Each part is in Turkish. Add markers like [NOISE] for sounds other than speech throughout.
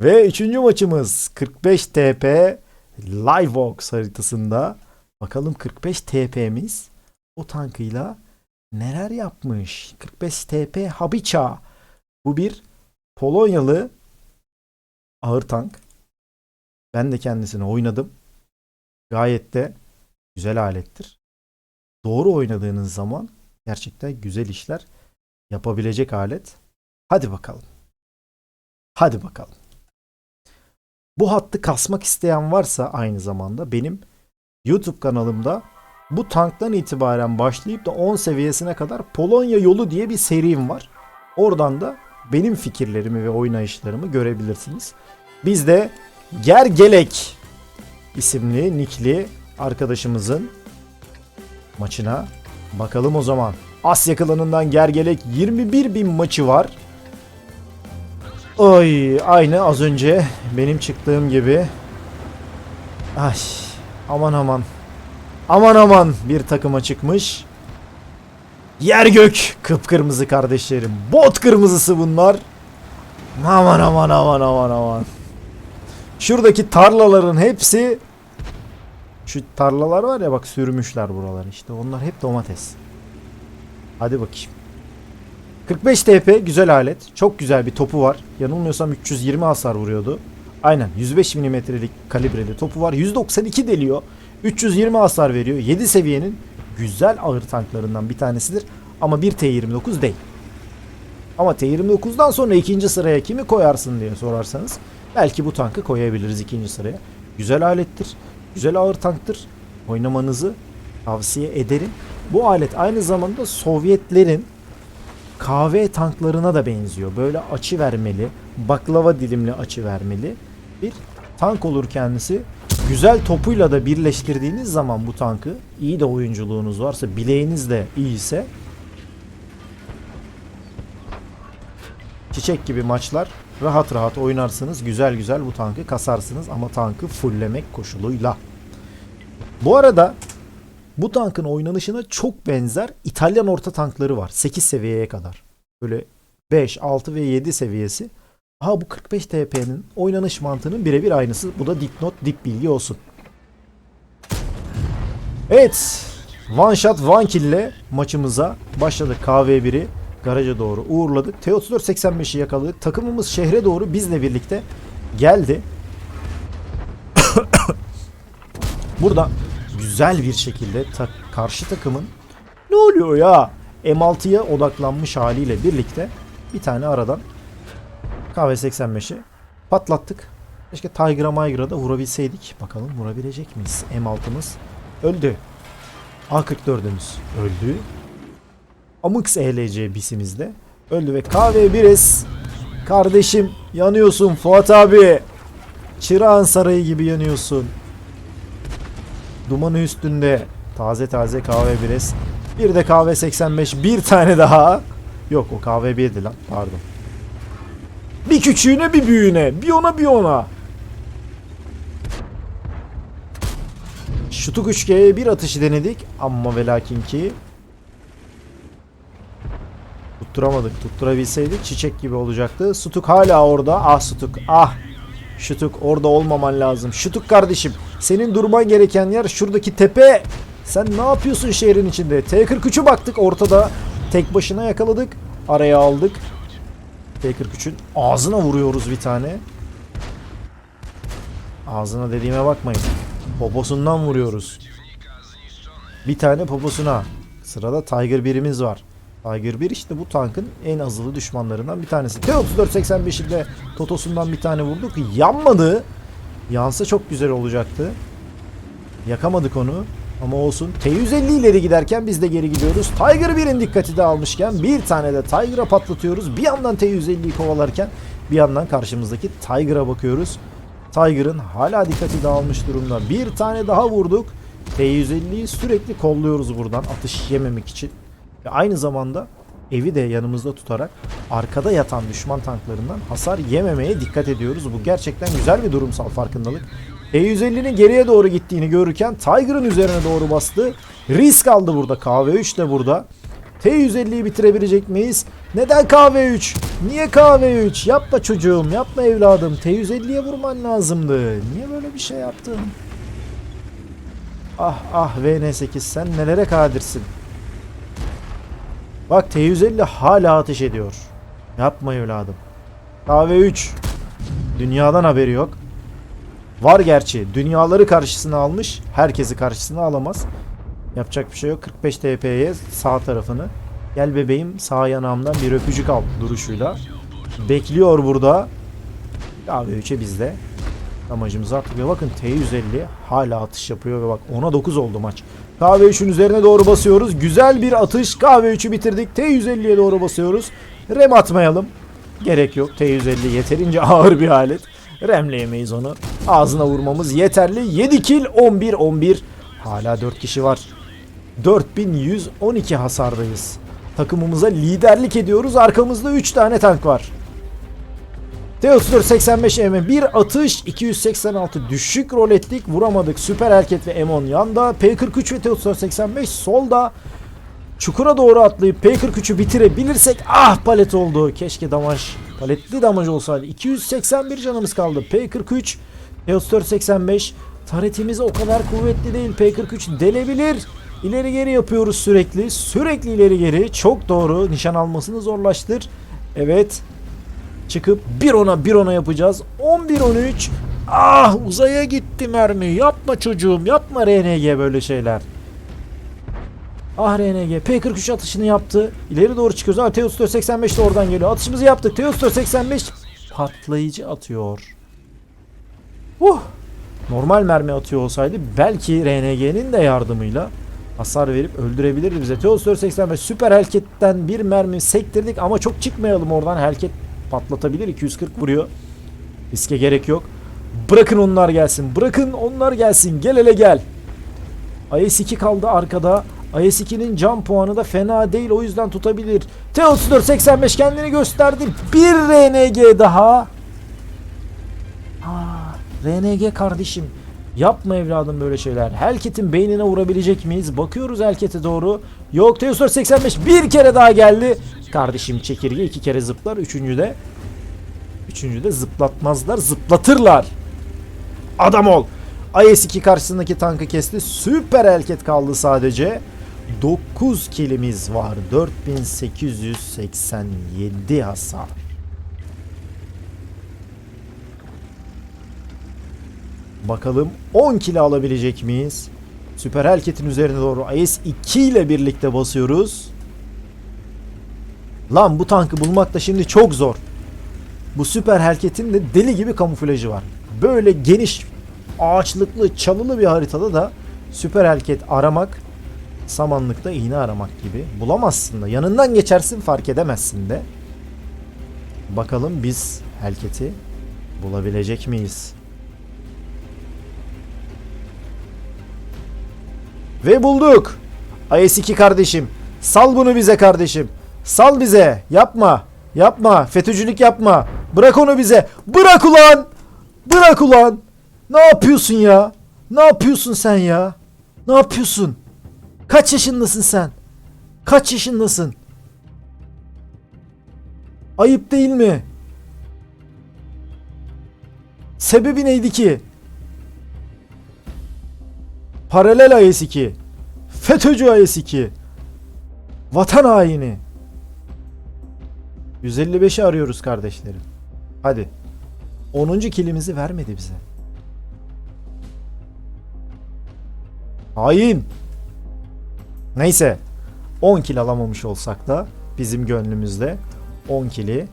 Ve üçüncü maçımız 45 TP Livebox haritasında. Bakalım 45 TP'miz o tankıyla neler yapmış? 45 TP Habicha. Bu bir Polonyalı ağır tank. Ben de kendisini oynadım. Gayet de güzel alettir. Doğru oynadığınız zaman gerçekten güzel işler yapabilecek alet. Hadi bakalım. Hadi bakalım. Bu hattı kasmak isteyen varsa aynı zamanda benim YouTube kanalımda bu tanktan itibaren başlayıp da 10 seviyesine kadar Polonya yolu diye bir serim var. Oradan da benim fikirlerimi ve oynayışlarımı görebilirsiniz. Biz de Gergelek isimli nickli arkadaşımızın maçına bakalım o zaman. Asya klanından Gergelek 21 bin maçı var. Oy aynı az önce benim çıktığım gibi. Ay aman aman. Aman aman bir takıma çıkmış. Yer gök kıpkırmızı kardeşlerim. Bot kırmızısı bunlar. Aman aman aman aman aman. Şuradaki tarlaların hepsi şu tarlalar var ya bak sürmüşler buraları işte onlar hep domates. Hadi bakayım. 45 TP güzel alet. Çok güzel bir topu var. Yanılmıyorsam 320 hasar vuruyordu. Aynen 105 milimetrelik kalibreli topu var. 192 deliyor. 320 hasar veriyor. 7 seviyenin güzel ağır tanklarından bir tanesidir. Ama bir T29 değil. Ama T29'dan sonra ikinci sıraya kimi koyarsın diye sorarsanız belki bu tankı koyabiliriz ikinci sıraya. Güzel alettir. Güzel ağır tanktır. Oynamanızı tavsiye ederim. Bu alet aynı zamanda Sovyetlerin kahve tanklarına da benziyor. Böyle açı vermeli, baklava dilimli açı vermeli bir tank olur kendisi. Güzel topuyla da birleştirdiğiniz zaman bu tankı, iyi de oyunculuğunuz varsa, bileğiniz de iyiyse çiçek gibi maçlar rahat rahat oynarsınız. Güzel güzel bu tankı kasarsınız ama tankı fulllemek koşuluyla. Bu arada bu tankın oynanışına çok benzer İtalyan orta tankları var. 8 seviyeye kadar. Böyle 5, 6 ve 7 seviyesi. Ha bu 45 TP'nin oynanış mantığının birebir aynısı. Bu da dipnot, dip bilgi olsun. Evet. One shot one kill ile maçımıza başladık. KV1'i garaja doğru uğurladık. T34-85'i yakaladık. Takımımız şehre doğru bizle birlikte geldi. [COUGHS] Burada güzel bir şekilde ta- karşı takımın ne oluyor ya M6'ya odaklanmış haliyle birlikte bir tane aradan KV85'i patlattık. Keşke Tiger'a Migr'a da vurabilseydik. Bakalım vurabilecek miyiz? M6'mız öldü. A44'ümüz öldü. Amix ELC bisimiz de öldü ve KV1S kardeşim yanıyorsun Fuat abi. Çırağan sarayı gibi yanıyorsun. Dumanı üstünde. Taze taze kahve bires. Bir de kahve 85. Bir tane daha. Yok o kahve 1'di lan. Pardon. Bir küçüğüne bir büyüğüne. Bir ona bir ona. Şutuk 3G'ye bir atışı denedik. Ama ve lakin ki tutturamadık. Tutturabilseydik çiçek gibi olacaktı. Sutuk hala orada. Ah Sutuk ah. Şutuk orada olmaman lazım. Şutuk kardeşim senin durman gereken yer şuradaki tepe. Sen ne yapıyorsun şehrin içinde? T43'ü baktık ortada. Tek başına yakaladık. Araya aldık. T43'ün ağzına vuruyoruz bir tane. Ağzına dediğime bakmayın. Poposundan vuruyoruz. Bir tane poposuna. Sırada Tiger birimiz var. Tiger 1 işte bu tankın en azılı düşmanlarından bir tanesi. T-34-85'inde Totos'undan bir tane vurduk. Yanmadı. Yansa çok güzel olacaktı. Yakamadık onu. Ama olsun. T-150 ileri giderken biz de geri gidiyoruz. Tiger 1'in dikkati de almışken bir tane de Tiger'a patlatıyoruz. Bir yandan T-150'yi kovalarken bir yandan karşımızdaki Tiger'a bakıyoruz. Tiger'ın hala dikkati dağılmış durumda. Bir tane daha vurduk. T-150'yi sürekli kolluyoruz buradan atış yememek için. Ve aynı zamanda evi de yanımızda tutarak arkada yatan düşman tanklarından hasar yememeye dikkat ediyoruz. Bu gerçekten güzel bir durumsal farkındalık. E150'nin geriye doğru gittiğini görürken Tiger'ın üzerine doğru bastı. Risk aldı burada. KV3 de burada. T150'yi bitirebilecek miyiz? Neden KV3? Niye KV3? Yapma çocuğum, yapma evladım. T150'ye vurman lazımdı. Niye böyle bir şey yaptın? Ah ah VN8 sen nelere kadirsin? Bak T150 hala ateş ediyor. Yapma evladım. KV3. Dünyadan haberi yok. Var gerçi. Dünyaları karşısına almış. Herkesi karşısına alamaz. Yapacak bir şey yok. 45 TP'ye sağ tarafını. Gel bebeğim sağ yanağımdan bir öpücük al duruşuyla. Bekliyor burada. KV3'e bizde. Amacımızı attık ve bakın T150 hala atış yapıyor ve bak 10'a 9 oldu maç. KV3'ün üzerine doğru basıyoruz. Güzel bir atış. KV3'ü bitirdik. T150'ye doğru basıyoruz. Rem atmayalım. Gerek yok. T150 yeterince [LAUGHS] ağır bir alet. Remleyemeyiz onu. Ağzına vurmamız yeterli. 7 kill 11 11. Hala 4 kişi var. 4112 hasardayız. Takımımıza liderlik ediyoruz. Arkamızda 3 tane tank var. T3485 M bir atış 286 düşük rol ettik. Vuramadık süper hareket ve M10 yanda. P43 ve T3485 solda. Çukura doğru atlayıp P43'ü bitirebilirsek ah palet oldu. Keşke damaj paletli damaj olsaydı. 281 canımız kaldı. P43 T3485 taretimiz o kadar kuvvetli değil. P43 delebilir. İleri geri yapıyoruz sürekli. Sürekli ileri geri. Çok doğru. Nişan almasını zorlaştır. Evet Çıkıp bir ona bir ona yapacağız. 11-13. Ah uzaya gitti mermi. Yapma çocuğum yapma RNG böyle şeyler. Ah RNG P43 atışını yaptı. İleri doğru çıkıyoruz. ama T3485 de oradan geliyor. Atışımızı yaptık. T3485 patlayıcı atıyor. Uh. Normal mermi atıyor olsaydı belki RNG'nin de yardımıyla hasar verip öldürebilirdi bize. T3485 süper Hellcat'ten bir mermi sektirdik ama çok çıkmayalım oradan. Hellcat patlatabilir. 240 vuruyor. Riske gerek yok. Bırakın onlar gelsin. Bırakın onlar gelsin. Gel hele gel. IS-2 kaldı arkada. IS-2'nin can puanı da fena değil. O yüzden tutabilir. T-34-85 kendini gösterdi. Bir RNG daha. Aa, RNG kardeşim. Yapma evladım böyle şeyler. Hellcat'in beynine vurabilecek miyiz? Bakıyoruz Hellcat'e doğru. Yok T-485 bir kere daha geldi. Kardeşim çekirge iki kere zıplar. Üçüncü de Üçüncü de zıplatmazlar. Zıplatırlar. Adam ol. IS-2 karşısındaki tankı kesti. Süper Hellcat kaldı sadece. 9 kilimiz var. 4887 hasar. Bakalım 10 kilo alabilecek miyiz? Süper Hellcat'in üzerine doğru IS-2 ile birlikte basıyoruz. Lan bu tankı bulmak da şimdi çok zor. Bu Süper Hellcat'in de deli gibi kamuflajı var. Böyle geniş, ağaçlıklı, çalılı bir haritada da Süper Hellcat aramak samanlıkta iğne aramak gibi. Bulamazsın da. Yanından geçersin fark edemezsin de. Bakalım biz Hellcat'i bulabilecek miyiz? Ve bulduk. IS-2 kardeşim. Sal bunu bize kardeşim. Sal bize. Yapma. Yapma. FETÖ'cülük yapma. Bırak onu bize. Bırak ulan. Bırak ulan. Ne yapıyorsun ya? Ne yapıyorsun sen ya? Ne yapıyorsun? Kaç yaşındasın sen? Kaç yaşındasın? Ayıp değil mi? Sebebi neydi ki? Paralel IS-2. FETÖ'cü IS-2. Vatan haini. 155'i arıyoruz kardeşlerim. Hadi. 10. kilimizi vermedi bize. Hain. Neyse. 10 kil alamamış olsak da bizim gönlümüzde 10 kili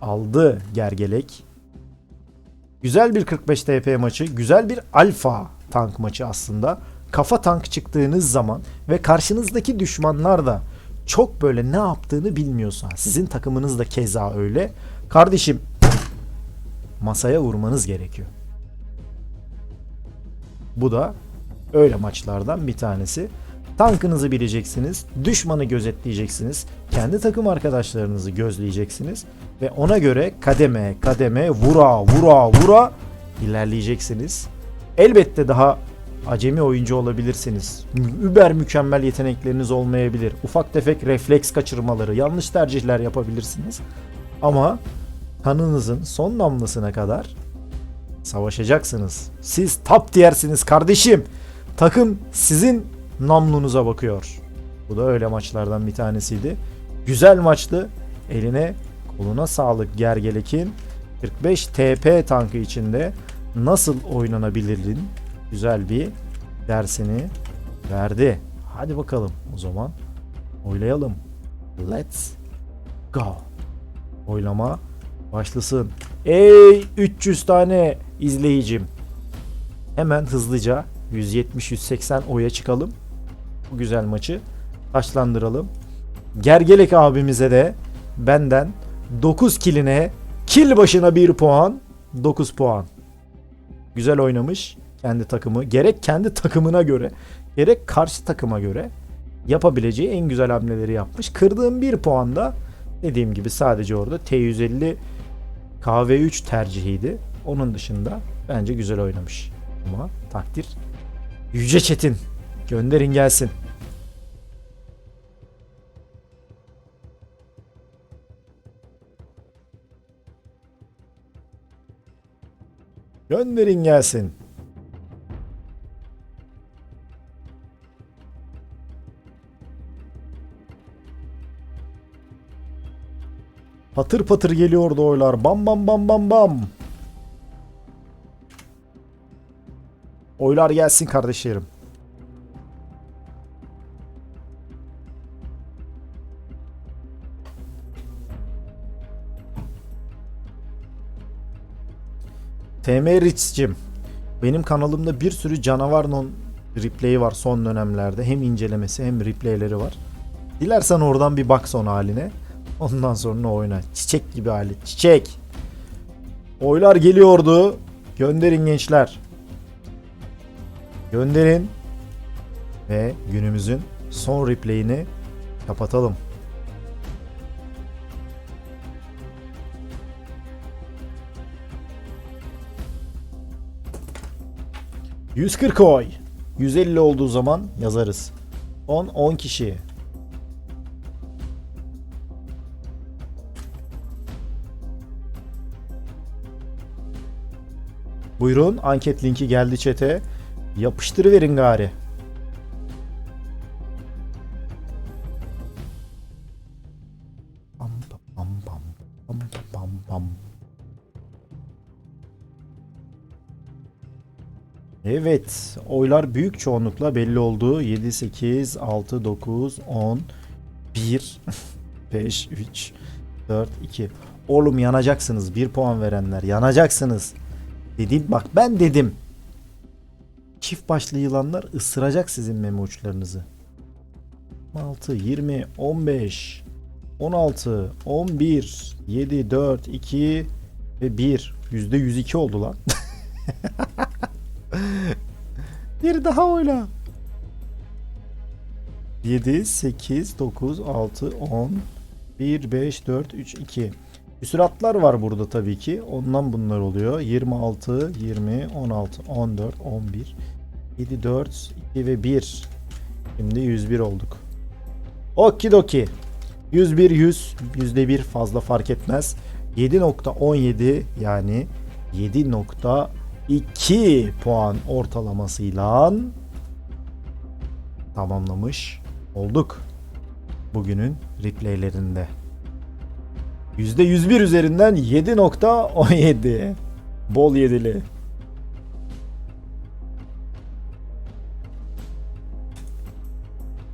aldı gergelek. Güzel bir 45 TP maçı, güzel bir alfa tank maçı aslında. Kafa tank çıktığınız zaman ve karşınızdaki düşmanlar da çok böyle ne yaptığını bilmiyorsa, sizin takımınız da keza öyle. Kardeşim masaya vurmanız gerekiyor. Bu da öyle maçlardan bir tanesi. Tankınızı bileceksiniz, düşmanı gözetleyeceksiniz, kendi takım arkadaşlarınızı gözleyeceksiniz ve ona göre kademe kademe vura vura vura ilerleyeceksiniz. Elbette daha acemi oyuncu olabilirsiniz. Über mükemmel yetenekleriniz olmayabilir. Ufak tefek refleks kaçırmaları, yanlış tercihler yapabilirsiniz. Ama kanınızın son damlasına kadar savaşacaksınız. Siz top diersiniz kardeşim. Takım sizin namlunuza bakıyor. Bu da öyle maçlardan bir tanesiydi. Güzel maçtı. Eline koluna sağlık Gergelek'in 45 TP tankı içinde nasıl oynanabilirin güzel bir dersini verdi. Hadi bakalım o zaman oylayalım. Let's go. Oylama başlasın. Ey 300 tane izleyicim. Hemen hızlıca 170-180 oya çıkalım. Bu güzel maçı taşlandıralım. Gergelek abimize de benden 9 kiline kill başına 1 puan 9 puan. Güzel oynamış kendi takımı. Gerek kendi takımına göre gerek karşı takıma göre yapabileceği en güzel hamleleri yapmış. Kırdığım 1 puan da dediğim gibi sadece orada T150 KV3 tercihiydi. Onun dışında bence güzel oynamış. Ama takdir Yüce Çetin gönderin gelsin. Gönderin gelsin. Patır patır geliyordu oylar. Bam bam bam bam bam. Oylar gelsin kardeşlerim. TM benim kanalımda bir sürü canavar non replay'i var son dönemlerde. Hem incelemesi hem replay'leri var. Dilersen oradan bir bak son haline. Ondan sonra oyna. Çiçek gibi hali. Çiçek. Oylar geliyordu. Gönderin gençler. Gönderin. Ve günümüzün son replay'ini kapatalım. ...140 oy. 150 olduğu zaman yazarız. 10 10 kişi. Buyurun anket linki geldi çete. Yapıştırıverin gari. Evet, oylar büyük çoğunlukla belli oldu. 7, 8, 6, 9, 10, 1, 5, 3, 4, 2. Oğlum yanacaksınız. 1 puan verenler yanacaksınız. Dedim bak ben dedim. Çift başlı yılanlar ısıracak sizin meme uçlarınızı. 6, 20, 15, 16, 11, 7, 4, 2 ve 1. %102 oldu lan. [LAUGHS] bir daha oyla. 7, 8, 9, 6, 10, 1, 5, 4, 3, 2. Süratlar var burada tabii ki. Ondan bunlar oluyor. 26, 20, 16, 14, 11, 7, 4, 2 ve 1. Şimdi 101 olduk. Okidoki. 101, 100. %1 fazla fark etmez. 7.17 yani 7.2 puan ortalamasıyla tamamlamış olduk. Bugünün replaylerinde. %101 üzerinden 7.17. Bol yedili.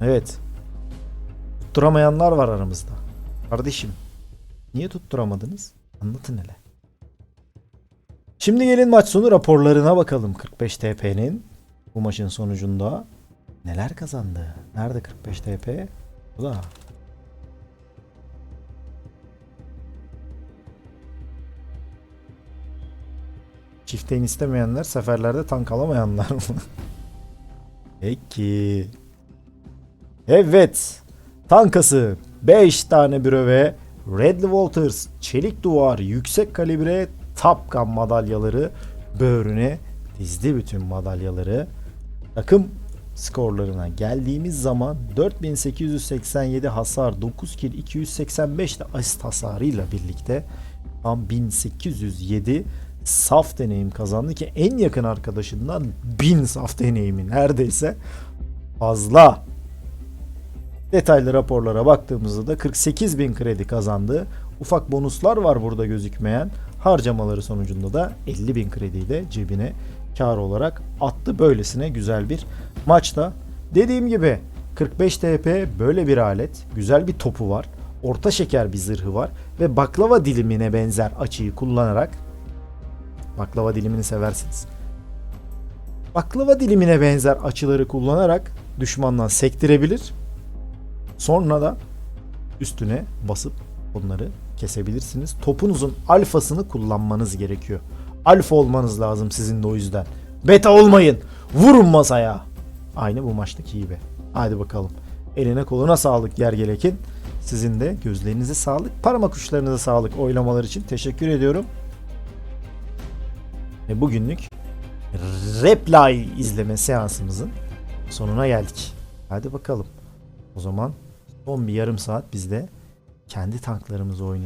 Evet. Tutturamayanlar var aramızda. Kardeşim. Niye tutturamadınız? Anlatın hele. Şimdi gelin maç sonu raporlarına bakalım 45 TP'nin. Bu maçın sonucunda neler kazandı? Nerede 45 TP? Bu da Çifteyn istemeyenler seferlerde tank alamayanlar mı? [LAUGHS] Peki. Evet. Tankası 5 tane bröve Red Walters çelik duvar yüksek kalibre Top Gun madalyaları böğrüne dizdi bütün madalyaları. Takım skorlarına geldiğimiz zaman 4887 hasar, 9 kill, 285 de asist hasarıyla birlikte tam 1807 saf deneyim kazandı ki en yakın arkadaşından 1000 saf deneyimi neredeyse fazla. Detaylı raporlara baktığımızda da 48 bin kredi kazandı. Ufak bonuslar var burada gözükmeyen. Harcamaları sonucunda da 50 bin krediyi de cebine kar olarak attı. Böylesine güzel bir maçta. Dediğim gibi 45 TP böyle bir alet. Güzel bir topu var. Orta şeker bir zırhı var. Ve baklava dilimine benzer açıyı kullanarak baklava dilimini seversiniz. Baklava dilimine benzer açıları kullanarak düşmandan sektirebilir. Sonra da üstüne basıp onları kesebilirsiniz. Topunuzun alfasını kullanmanız gerekiyor. Alfa olmanız lazım sizin de o yüzden. Beta olmayın. Vurun masaya. Aynı bu maçtaki gibi. Hadi bakalım. Eline koluna sağlık Yergelek'in. Sizin de gözlerinize sağlık, parmak uçlarınıza sağlık oylamalar için teşekkür ediyorum. Ve bugünlük Reply izleme seansımızın sonuna geldik. Hadi bakalım. O zaman son bir yarım saat biz de kendi tanklarımızı oynayalım.